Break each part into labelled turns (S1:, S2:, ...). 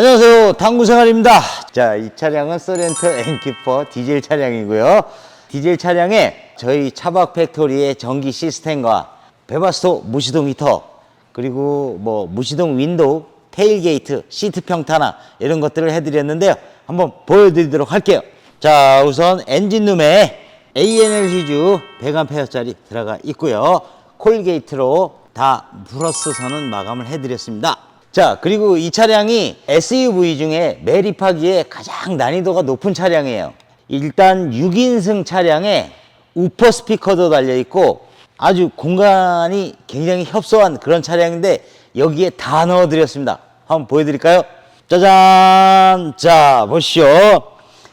S1: 안녕하세요. 당구 생활입니다. 자, 이 차량은 소렌토 엔키퍼 디젤 차량이고요. 디젤 차량에 저희 차박 팩토리의 전기 시스템과 베바스토 무시동 히터 그리고 뭐 무시동 윈도우, 테일게이트, 시트 평탄화 이런 것들을 해드렸는데요. 한번 보여드리도록 할게요. 자, 우선 엔진룸에 ANL 휴즈 100A짜리 들어가 있고요. 콜게이트로 다 플러스 선은 마감을 해드렸습니다. 자, 그리고 이 차량이 SUV 중에 매립하기에 가장 난이도가 높은 차량이에요. 일단 6인승 차량에 우퍼 스피커도 달려 있고 아주 공간이 굉장히 협소한 그런 차량인데 여기에 다 넣어 드렸습니다. 한번 보여 드릴까요? 짜잔! 자, 보시죠.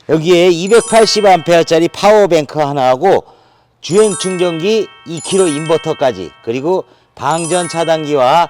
S1: 여기에 280A짜리 파워뱅크 하나하고 주행 충전기 2kg 인버터까지 그리고 방전 차단기와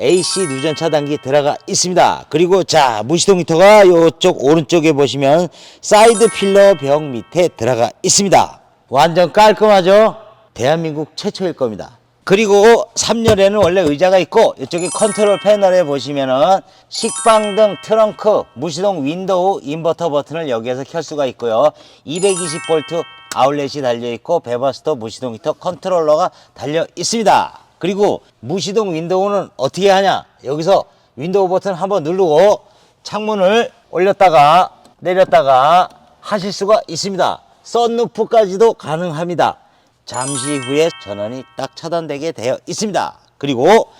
S1: AC 누전 차단기 들어가 있습니다. 그리고 자 무시동 히터가 이쪽 오른쪽에 보시면 사이드 필러 벽 밑에 들어가 있습니다. 완전 깔끔하죠? 대한민국 최초일 겁니다. 그리고 3열에는 원래 의자가 있고 이쪽에 컨트롤 패널에 보시면은 식빵등 트렁크 무시동 윈도우 인버터 버튼을 여기에서 켤 수가 있고요 220V 아울렛이 달려 있고 베버스터 무시동 히터 컨트롤러가 달려 있습니다 그리고 무시동 윈도우는 어떻게 하냐 여기서 윈도우 버튼 한번 누르고 창문을 올렸다가 내렸다가 하실 수가 있습니다 썬루프까지도 가능합니다 잠시 후에 전원이 딱 차단되게 되어 있습니다. 그리고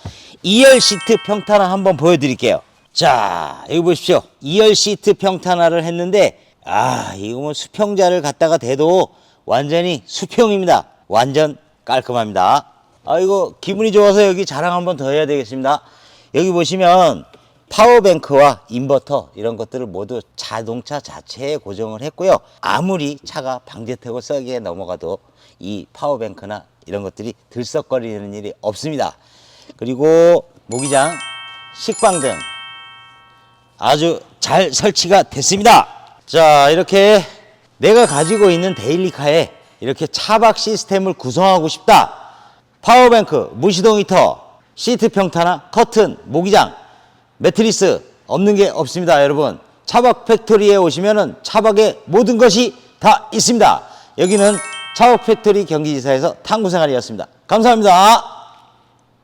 S1: 2열 시트 평탄화 한번 보여드릴게요. 자, 여기 보십시오. 2열 시트 평탄화를 했는데, 아, 이거 뭐 수평자를 갖다가 대도 완전히 수평입니다. 완전 깔끔합니다. 아, 이거 기분이 좋아서 여기 자랑 한번 더 해야 되겠습니다. 여기 보시면 파워뱅크와 인버터 이런 것들을 모두 자동차 자체에 고정을 했고요. 아무리 차가 방제턱을 썩게 넘어가도 이 파워뱅크나 이런 것들이 들썩거리는 일이 없습니다. 그리고 모기장, 식빵 등 아주 잘 설치가 됐습니다. 자, 이렇게 내가 가지고 있는 데일리카에 이렇게 차박 시스템을 구성하고 싶다. 파워뱅크, 무시동 히터, 시트 평탄화, 커튼, 모기장, 매트리스 없는 게 없습니다, 여러분. 차박 팩토리에 오시면은 차박의 모든 것이 다 있습니다. 여기는 차박 팩토리 경기지사에서 탐구생활이었습니다. 감사합니다.